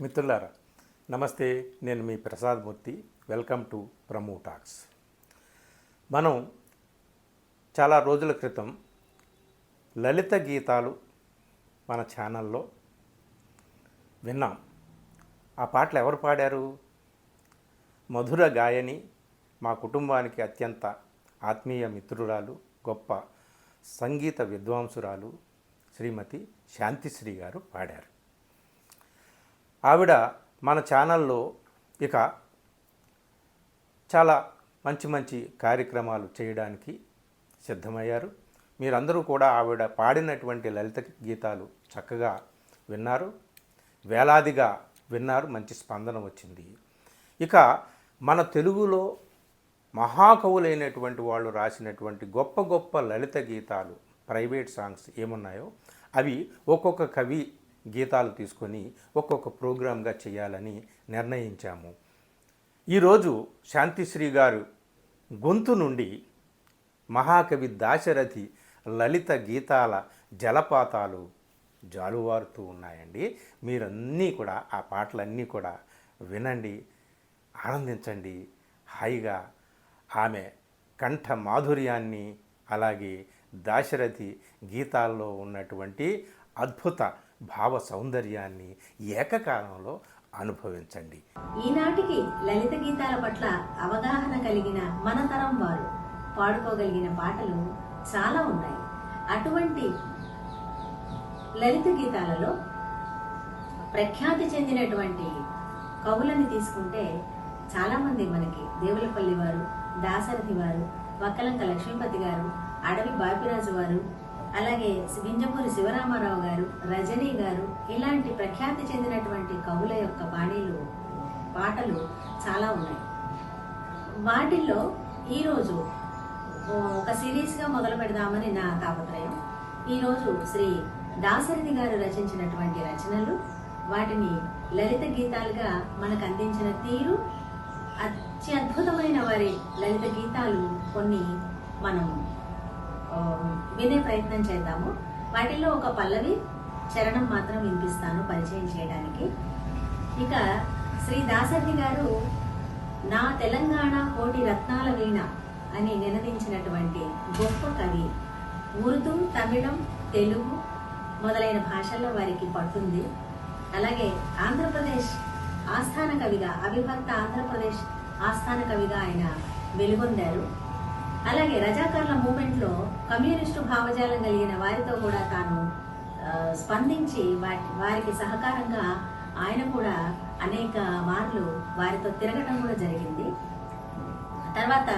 మిత్రులారా నమస్తే నేను మీ Prasad Murthy. Welcome to Pramu talks. మనం చాలా రోజుల క్రితం లలిత గీతాలు మన ఛానల్లో విన్నాం. ఆ పాటలు ఎవరు పాడారు? మధుర గాయని మా కుటుంబానికి అత్యంత ఆత్మీయ మిత్రురాలు గొప్ప సంగీత విద్వాంసురాలు శ్రీమతి శాంతిశ్రీ గారు పాడారు. ఆవిడ మన ఛానల్లో ఇక చాలా మంచి మంచి కార్యక్రమాలు చేయడానికి సిద్ధమయ్యారు. మీరందరూ కూడా ఆవిడ పాడినటువంటి లలిత గీతాలు చక్కగా విన్నారు. వేలాదిగా విన్నారు. మంచి స్పందన వచ్చింది. ఇక మన తెలుగులో మహాకవులైనటువంటి వాళ్ళు రాసినటువంటి గొప్ప గొప్ప లలిత గీతాలు ప్రైవేట్ సాంగ్స్ ఏమున్నాయో అవి ఒక్కొక్క కవి గీతాలు తీసుకొని ఒక్కొక్క ప్రోగ్రాంగా చేయాలని నిర్ణయించాము. ఈరోజు శాంతిశ్రీ గారు గొంతు నుండి మహాకవి దాశరథి లలిత గీతాల జలపాతాలు జాలువారుతూ ఉన్నాయండి. మీరన్నీ కూడా ఆ పాటలన్నీ కూడా వినండి ఆనందించండి. హాయిగా ఆమె కంఠ మాధుర్యాన్ని అలాగే దాశరథి గీతాల్లో ఉన్నటువంటి అద్భుత భావ సౌందర్యాన్ని ఏకకాలంలో అనుభవించండి. ఈనాటికి లలిత గీతాల పట్ల అవగాహన కలిగిన మన తరం వారు పాడుకోగలిగిన పాటలు చాలా ఉన్నాయి. అటువంటి లలిత గీతాలలో ప్రఖ్యాతి చెందినటువంటి కవులని తీసుకుంటే చాలామంది మనకి దేవులపల్లి వారు దాసరథి వారు వక్కలంక లక్ష్మీపతి గారు అడవి బాపిరాజు వారు అలాగే వింజమూరి శివరామారావు గారు రజనీ గారు ఇలాంటి ప్రఖ్యాతి చెందినటువంటి కవుల యొక్క బాణీలు పాటలు చాలా ఉన్నాయి. వాటిల్లో ఈరోజు ఒక సిరీస్గా మొదలు పెడదామని నా తాపత్రయం. ఈరోజు శ్రీ దాసరిది గారు రచించినటువంటి రచనలు వాటిని లలిత గీతాలుగా మనకు అందించిన తీరు అత్యద్భుతమైన వారి లలిత గీతాలు కొన్ని మనం వినే ప్రయత్నం చేద్దాము. వాటిల్లో ఒక పల్లవి చరణం మాత్రం వినిపిస్తాను పరిచయం చేయడానికి. ఇక శ్రీ దాసరి గారు నా తెలంగాణ కోటి రత్నాల వీణ అని నినదించినటువంటి గొప్ప కవి. ఉర్దూ తమిళం తెలుగు మొదలైన భాషల్లో వారికి పట్టుంది అలాగే ఆంధ్రప్రదేశ్ ఆస్థాన కవిగా అవిభక్త ఆంధ్రప్రదేశ్ ఆస్థాన కవిగా ఆయన వెలుగొందారు. అలాగే రజాకార్ల మూమెంట్లో కమ్యూనిస్టు భావజాలం కలిగిన వారితో కూడా తాను స్పందించి వాటి వారికి సహకారంగా ఆయన కూడా అనేక మార్లు వారితో తిరగటం కూడా జరిగింది. తర్వాత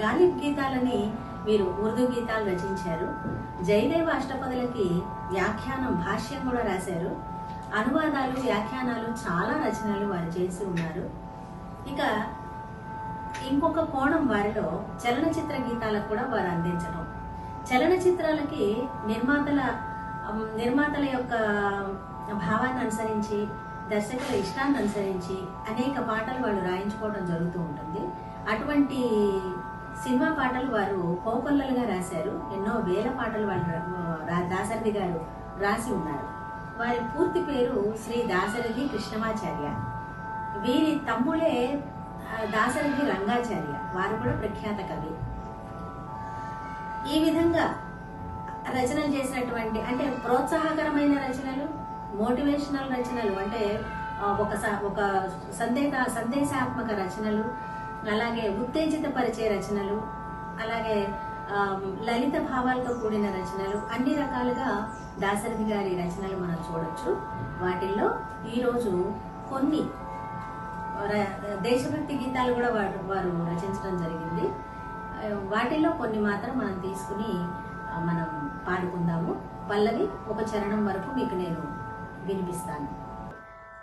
గాలిబ్ గీతాలని వీరు ఉర్దూ గీతాలు రచించారు. జయదేవ అష్టపదులకి వ్యాఖ్యానం భాష్యం కూడా రాశారు. అనువాదాలు వ్యాఖ్యానాలు చాలా రచనలు వారు చేసి ఉన్నారు. ఇక ఇంకొక కోణం వారిలో చలనచిత్ర గీతాలకు కూడా వారు అందించడం. చలనచిత్రాలకి నిర్మాతల నిర్మాతల యొక్క భావాన్ని అనుసరించి దర్శకుల ఇష్టాన్ని అనుసరించి అనేక పాటలు వాళ్ళు రాయించుకోవడం జరుగుతూ ఉంటుంది. అటువంటి సినిమా పాటలు వారు కోకొల్లలుగా రాశారు. ఎన్నో వేల పాటలు వాళ్ళు రా- గారు రాసి ఉన్నారు. వారి పూర్తి పేరు శ్రీ దాసరథి కృష్ణమాచార్య. వీరి తమ్ముడే దాసరికి రంగాచార్య. వారు కూడా ప్రఖ్యాత కవి. ఈ విధంగా రచనలు చేసినటువంటి అంటే ప్రోత్సాహకరమైన రచనలు మోటివేషనల్ రచనలు అంటే ఒక ఒక సందేశ సందేశాత్మక రచనలు అలాగే ఉత్తేజితపరిచే రచనలు అలాగే లలిత భావాలతో కూడిన రచనలు అన్ని రకాలుగా దాశరథి గారి రచనలు మనం చూడొచ్చు. వాటిల్లో ఈరోజు కొన్ని దేశభక్తి గీతాలు కూడా వారు వారు రచించడం జరిగింది. వాటిలో కొన్ని మాత్రం మనం తీసుకుని మనం పాడుకుందాము. పల్లవి ఒక చరణం వరకు మీకు నేను వినిపిస్తాను.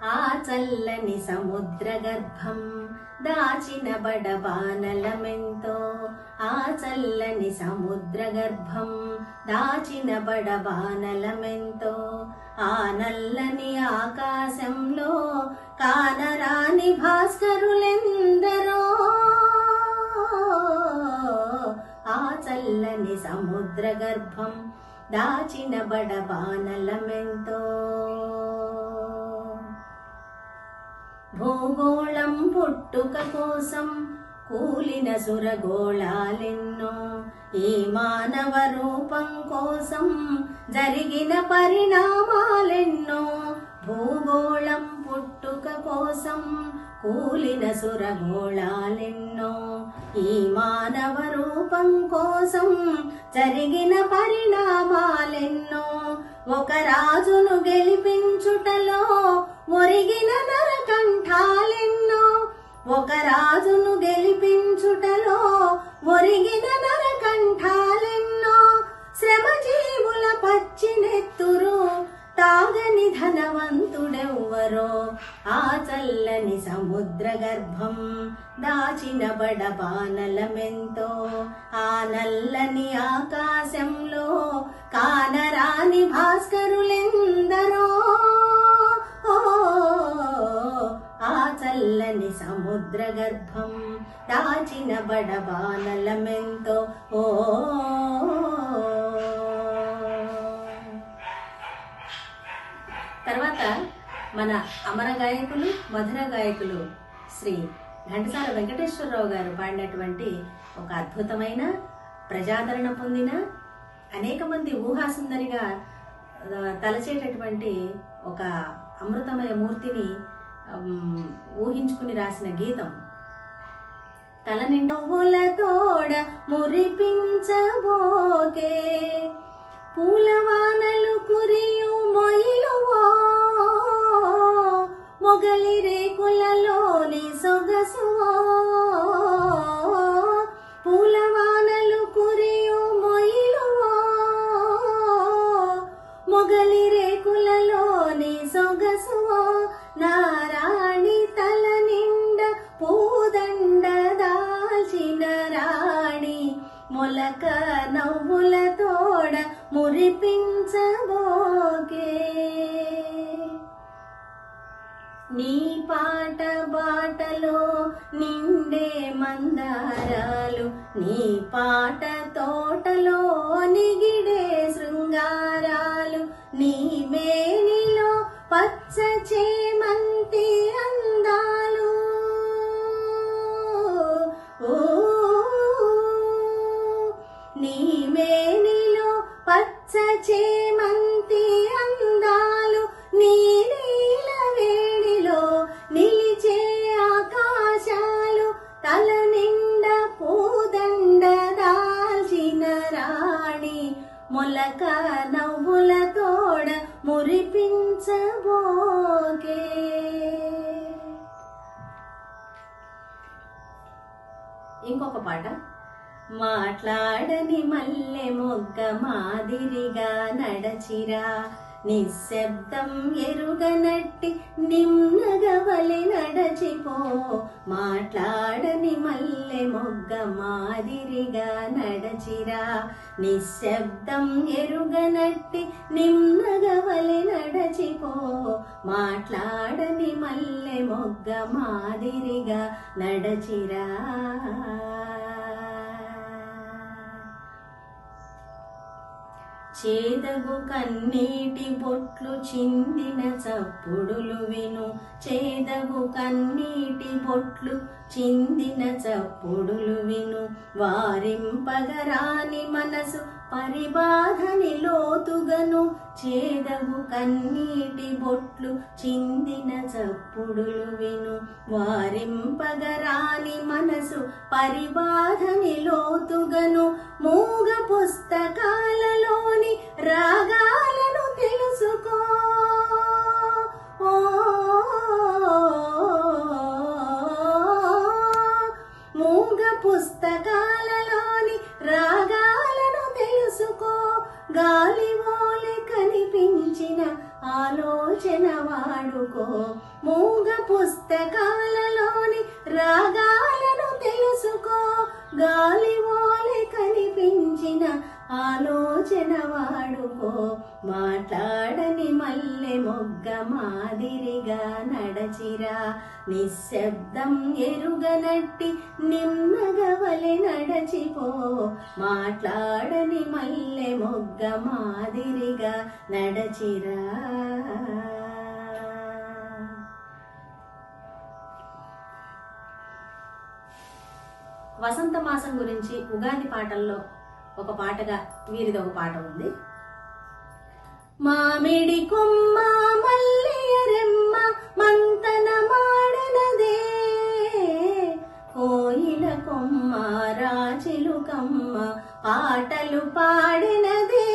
ఆ చల్లని సముద్ర గర్భం దాచిన బడబానలమెంతో ఆ చల్లని సముద్ర గర్భం దాచిన బడబానలమెంతో ఆ నల్లని ఆకాశంలో భాస్కరులెందరో? ఆ చల్లని సముద్ర గర్భం దాచిన బడబానలమెంతో. భూగోళం పుట్టుక కోసం కూలిన సురగోళాలెన్నో ఈ మానవ రూపం కోసం జరిగిన పరిణామాలెన్నో భూగోళం పుట్టుక కోసం కూలిన సురగోళాలెన్నో ఈ మానవ రూపం కోసం జరిగిన పరిణామాలెన్నో ఒక రాజును గెలిపించుటలో ఒరిగిన నరకంఠాలెన్నో ఒక రాజును గెలిపించుటలో ఒరిగిన నరకంఠాలెన్నో శ్రమజీవుల పచ్చినెత్తురు తాగని ధనవంతుడెవ్వరో? ఆ చల్లని సముద్ర గర్భం దాచిన బడబానలమెంతో ఆ నల్లని ఆకాశంలో కానరాని భాస్కరులెందరో? ఓ, ఆ చల్లని సముద్ర గర్భం దాచిన బడబానలమెంతో ఓ తర్వాత మన అమర గాయకులు మధుర గాయకులు శ్రీ ఘంటసాల వెంకటేశ్వరరావు గారు పాడినటువంటి ఒక అద్భుతమైన ప్రజాదరణ పొందిన అనేక మంది ఊహాసుందరిగా తలచేటటువంటి ఒక అమృతమయ మూర్తిని ఊహించుకుని రాసిన గీతం. తల నిండుల తోడ మురిపించబోకే మొగలి రేకులలోని సొగసు. పూలవానలు కురియు మొయిలువో మొగలి రేకులలోని సొగసువో నారాణి తల నిండ పూదండ దాల్చిన రాణి మొలక నవ్వుల తోడ మురిపించబో. నీ పాట బాటలో నిండే మందారాలు నీ పాట తోటలో నిగిడే శృంగారాలు నీ మేనిలో పచ్చ చేమంతి అందాలు. ఓ నీ మేనిలో పచ్చ చేమంతి అందాలు నీ ఇంకొక పాట? మాట్లాడని మల్లె మొగ్గ మాదిరిగా నడచిరా. నిశ్శబ్దం ఎరుగనట్టి నిమ్నగవలి నడచిపో. మాట్లాడని మల్లె మొగ్గ మాదిరిగా నడచిరా. నిశ్శబ్దం ఎరుగనట్టి నిమ్నగవలి నడచిపో. మాట్లాడని మల్లె మొగ్గ మాదిరిగా నడచిరా. చేదగు కన్నీటి బొట్లు చిందిన చప్పుడులు విను. చేదగు కన్నీటి బొట్లు చిందిన చప్పుడులు విను. వారింపగరాని మనసు పరిబాధని లోతుగను. చేదగు కన్నీటి బొట్లు చిందిన చప్పుడులు విను. వారింపగ పరిబాధని లోతుగను మూగ పుస్తకాలలోని రాగాలను తెలుసుకో. ఓ మూగ పుస్తకాలలోని రాగాలను తెలుసుకో. గాలి కనిపించిన ఆలోచన వాడుకో. మూగ పుస్తకాల నడచిరా. నిశ్శబ్దం ఎరుగనట్టి నిమ్మగవలె నడచిపో. మాట్లాడని మల్లె మొగ్గ మాదిరిగా నడచిరా. వసంత మాసం గురించి ఉగాది పాటల్లో ఒక పాటగా వీరిది ఒక పాట ఉంది. మామిడి కొమ్మ పాటలు పాడినదే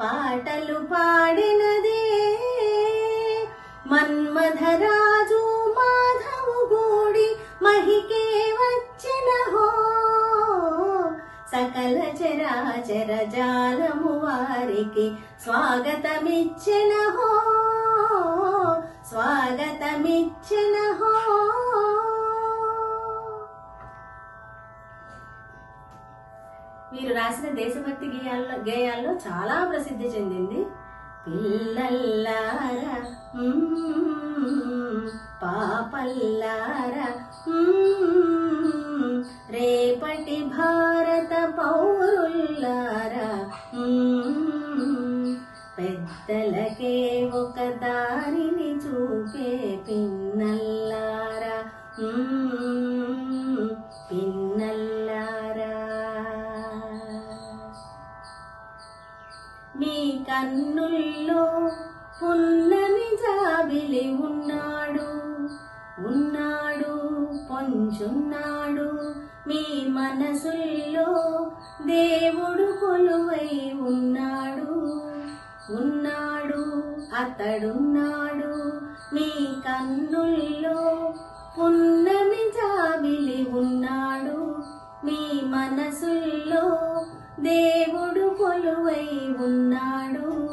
పాటలు పాడినదే. మన్మధరాజు మాధవు గూడి మహికే వచ్చిన హో సకల చరాచర జాలము వారికి స్వాగతమిచ్చిన హో స్వాగతమిచ్చిన హో రాసిన దేశభక్తి గేయాల్లో గేయాల్లో చాలా ప్రసిద్ధి చెందింది. పిల్లల్లారా పాపల్లారా మీ కన్నుల్లో పున్నమి జాబిలి ఉన్నాడు. ఉన్నాడు పొంచున్నాడు. మీ మనసుల్లో దేవుడు కొలువై ఉన్నాడు. ఉన్నాడు అతడున్నాడు. మీ కన్నుల్లో పున్నమి జాబిలి ఉన్నాడు. మీ మనసుల్లో దేవుడు కొలువై ఉన్నాడు.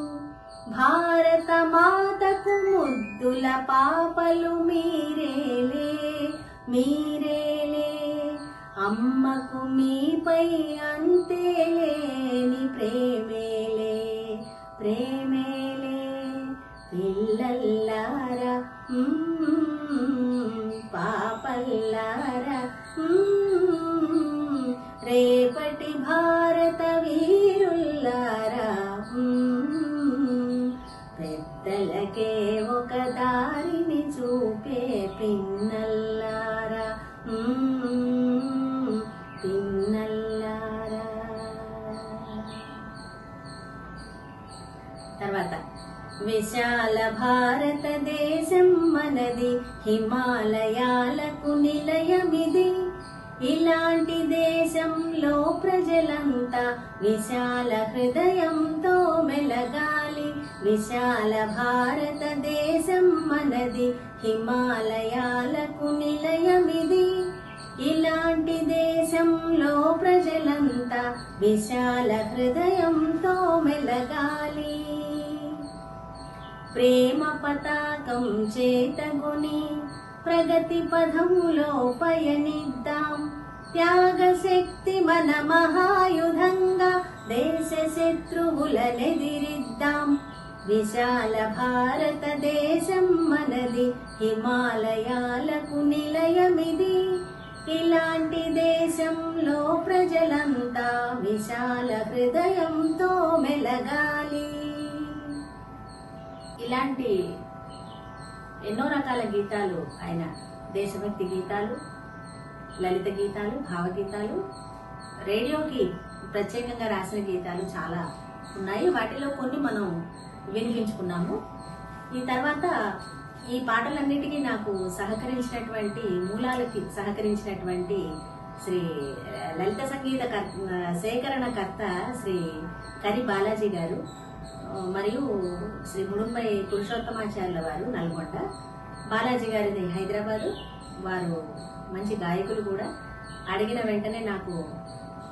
భారత మాతకు ముద్దుల పాపలు మీరేలే మీరేలే. అమ్మకు మీపై అంతేలేని ప్రేమేలే ప్రేమేలే. పిల్లల్లారా పాపల్లారా రేప భారత వీరుల్లారా పెద్దలకే ఒక దారిని చూపే పిన్నల్లారా? పిన్నల్లారా? తర్వాత విశాల భారతదేశం మనది హిమాలయాలకు నిలయమిది. ఇలాంటి దేశం ప్రజలంతా విశాల హృదయంతో మెలగాలి. విశాల భారతదేశం మనది హిమాలయాలకు నిలయమిది. ఇలాంటి దేశంలో ప్రజలంతా విశాల హృదయంతో మెలగాలి. ప్రేమ పతాకం చేతగుని ప్రగతి పదములో పయనిద్దాం. త్యాగ మన మహాయుధంగా దేశ శత్రువులనెదిరిద్దాం. విశాల భారతదేశం మనది హిమాలయాలకు నిలయమిది. ఇలాంటి దేశంలో ప్రజలంతా విశాల హృదయంతో మెలగాలి. ఇలాంటి ఎన్నో రకాల గీతాలు ఆయన దేశభక్తి గీతాలు లలిత గీతాలు భావగీతాలు రేడియోకి ప్రత్యేకంగా రాసిన గీతాలు చాలా ఉన్నాయి. వాటిలో కొన్ని మనం వినిపించుకున్నాము. ఈ తర్వాత ఈ పాటలన్నిటికీ నాకు సహకరించినటువంటి మూలాలకి సహకరించినటువంటి శ్రీ లలిత సంగీత కర్- సేకరణకర్త శ్రీ కరి బాలాజీ గారు మరియు శ్రీ ముడుంబై పురుషోత్తమాచార్యుల వారు నల్గొండ బాలాజీ గారిది హైదరాబాదు వారు మంచి గాయకులు కూడా. అడిగిన వెంటనే నాకు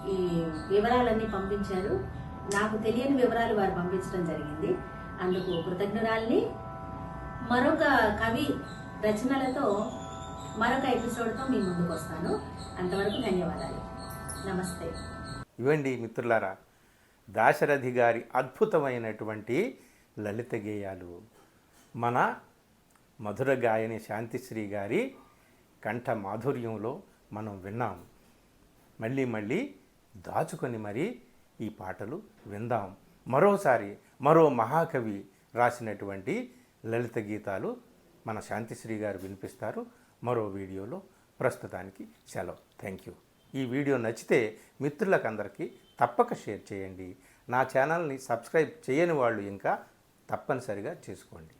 ఈ వివరాలన్నీ పంపించారు. నాకు తెలియని వివరాలు వారు పంపించడం జరిగింది. అందుకు కృతజ్ఞురాల్ని మరొక కవి రచనలతో మరొక ఎపిసోడ్తో మీ ముందుకు వస్తాను. అంతవరకు ధన్యవాదాలు. నమస్తే. ఇవ్వండి మిత్రులారా దాశరథి గారి అద్భుతమైనటువంటి లలిత గేయాలు. మన మధుర గాయని శాంతిశ్రీ గారి కంఠ మాధుర్యంలో మనం విన్నాం. మళ్ళీ మళ్ళీ దాచుకొని మరి ఈ పాటలు విందాం. మరోసారి మరో మహాకవి రాసినటువంటి లలిత గీతాలు మన శాంతిశ్రీ గారు వినిపిస్తారు. మరో వీడియోలో ప్రస్తుతానికి సెలవు. Thank you. ఈ వీడియో నచ్చితే మిత్రులకు అందరికీ తప్పక షేర్ చేయండి. నా ఛానల్ని సబ్స్క్రైబ్ చేయని వాళ్ళు ఇంకా తప్పనిసరిగా చేసుకోండి.